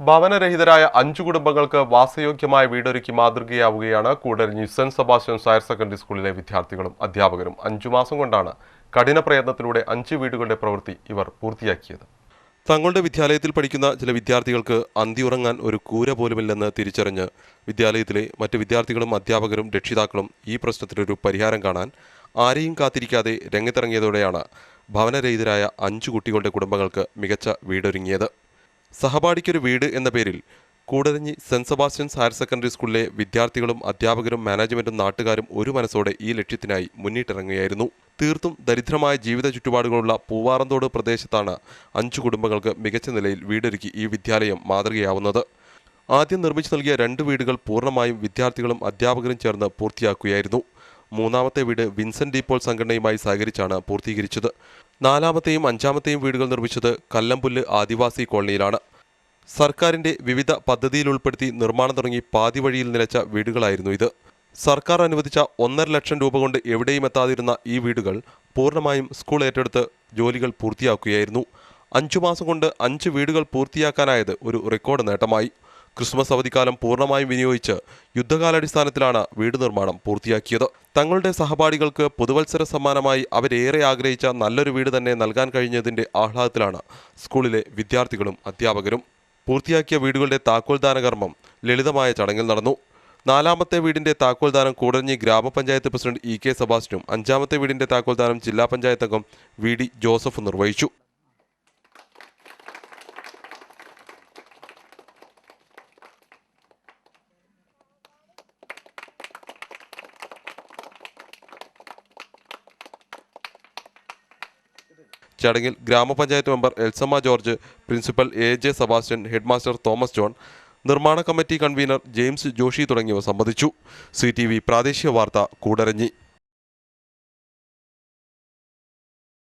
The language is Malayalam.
ഭവനരഹിതരായ അഞ്ചു കുടുംബങ്ങൾക്ക് വാസയോഗ്യമായ വീടൊരുക്കി മാതൃകയാവുകയാണ് Koodaranji saint Sebastian higher secondary സ്കൂളിലെ വിദ്യാർത്ഥികളും അധ്യാപകരും അഞ്ചു മാസം കൊണ്ടാണ് കഠിന പ്രയത്നത്തിലൂടെ അഞ്ച് വീടുകളുടെ പ്രവൃത്തി ഇവർ പൂർത്തിയാക്കിയത്. തങ്ങളുടെ വിദ്യാലയത്തിൽ പഠിക്കുന്ന ചില വിദ്യാർത്ഥികൾക്ക് അന്തിയുറങ്ങാൻ ഒരു കൂര പോലുമില്ലെന്ന് തിരിച്ചറിഞ്ഞ് വിദ്യാലയത്തിലെ മറ്റ് വിദ്യാർത്ഥികളും അധ്യാപകരും രക്ഷിതാക്കളും ഈ പ്രശ്നത്തിനൊരു പരിഹാരം കാണാൻ ആരെയും കാത്തിരിക്കാതെ രംഗത്തിറങ്ങിയതോടെയാണ് ഭവനരഹിതരായ അഞ്ചു കുട്ടികളുടെ കുടുംബങ്ങൾക്ക് മികച്ച വീടൊരുങ്ങിയത്. സഹപാഠിക്കൊരു വീട് എന്ന പേരിൽ Koodaranji saint Sebastian's higher secondary സ്കൂളിലെ വിദ്യാർത്ഥികളും അധ്യാപകരും മാനേജ്മെന്റും നാട്ടുകാരും ഒരു മനസ്സോടെ ഈ ലക്ഷ്യത്തിനായി മുന്നിട്ടിറങ്ങുകയായിരുന്നു. തീർത്തും ദരിദ്രമായ ജീവിത ചുറ്റുപാടുകളുള്ള പൂവാറന്തോട് പ്രദേശത്താണ് അഞ്ചു കുടുംബങ്ങൾക്ക് മികച്ച നിലയിൽ വീടൊരുക്കി ഈ വിദ്യാലയം മാതൃകയാവുന്നത്. ആദ്യം നിർമ്മിച്ചു നൽകിയ രണ്ട് വീടുകൾ പൂർണമായും വിദ്യാർത്ഥികളും അധ്യാപകരും ചേർന്ന് പൂർത്തിയാക്കുകയായിരുന്നു. മൂന്നാമത്തെ വീട് വിൻസെന്റ് ഡീപ്പോൾ സംഘടനയുമായി സഹകരിച്ചാണ് പൂർത്തീകരിച്ചത്. നാലാമത്തെയും അഞ്ചാമത്തെയും വീടുകൾ നിർമ്മിച്ചത് കല്ലംപുല്ല് ആദിവാസി കോളനിയിലാണ്. സർക്കാരിന്റെ വിവിധ പദ്ധതിയിൽ ഉൾപ്പെടുത്തി നിർമ്മാണം തുടങ്ങി പാതി വഴിയിൽ നിലച്ച വീടുകളായിരുന്നു ഇത്. സർക്കാർ അനുവദിച്ച ഒന്നര ലക്ഷം രൂപ കൊണ്ട് എവിടെയും എത്താതിരുന്ന ഈ വീടുകൾ പൂർണമായും സ്കൂൾ ഏറ്റെടുത്ത് ജോലികൾ പൂർത്തിയാക്കുകയായിരുന്നു. അഞ്ചു മാസം കൊണ്ട് അഞ്ച് വീടുകൾ പൂർത്തിയാക്കാനായത് ഒരു റെക്കോർഡ് നേട്ടമായി. ക്രിസ്മസ് അവധിക്കാലം പൂർണമായും വിനിയോഗിച്ച് യുദ്ധകാലാടിസ്ഥാനത്തിലാണ് വീട് നിർമ്മാണം പൂർത്തിയാക്കിയത്. തങ്ങളുടെ സഹപാഠികൾക്ക് പുതുവത്സര സമ്മാനമായി അവരേറെ ആഗ്രഹിച്ച നല്ലൊരു വീട് തന്നെ നൽകാൻ കഴിഞ്ഞതിന്റെ ആഹ്ലാദത്തിലാണ് സ്കൂളിലെ വിദ്യാർത്ഥികളും അധ്യാപകരും. പൂർത്തിയാക്കിയ വീടുകളുടെ താക്കോൽദാന കർമ്മം ലളിതമായ ചടങ്ങിൽ നടന്നു. നാലാമത്തെ വീടിന്റെ താക്കോൽദാനം കൂടഞ്ഞി ഗ്രാമപഞ്ചായത്ത് പ്രസിഡന്റ് ഇ കെ സെബാസ്റ്റ്യനും അഞ്ചാമത്തെ വീടിന്റെ താക്കോൽദാനം ജില്ലാ പഞ്ചായത്ത് അംഗം വി ഡി ജോസഫ് നിർവഹിച്ചു. ചടങ്ങിൽ grama panchayat member Elsamma George principal A J Sebastian headmaster Thomas John നിർമ്മാണ കമ്മിറ്റി കൺവീനർ ജെയിംസ് ജോഷി തുടങ്ങിയവ സംബന്ധിച്ചു. സി പ്രാദേശിക വാർത്ത കൂടരഞ്ഞി.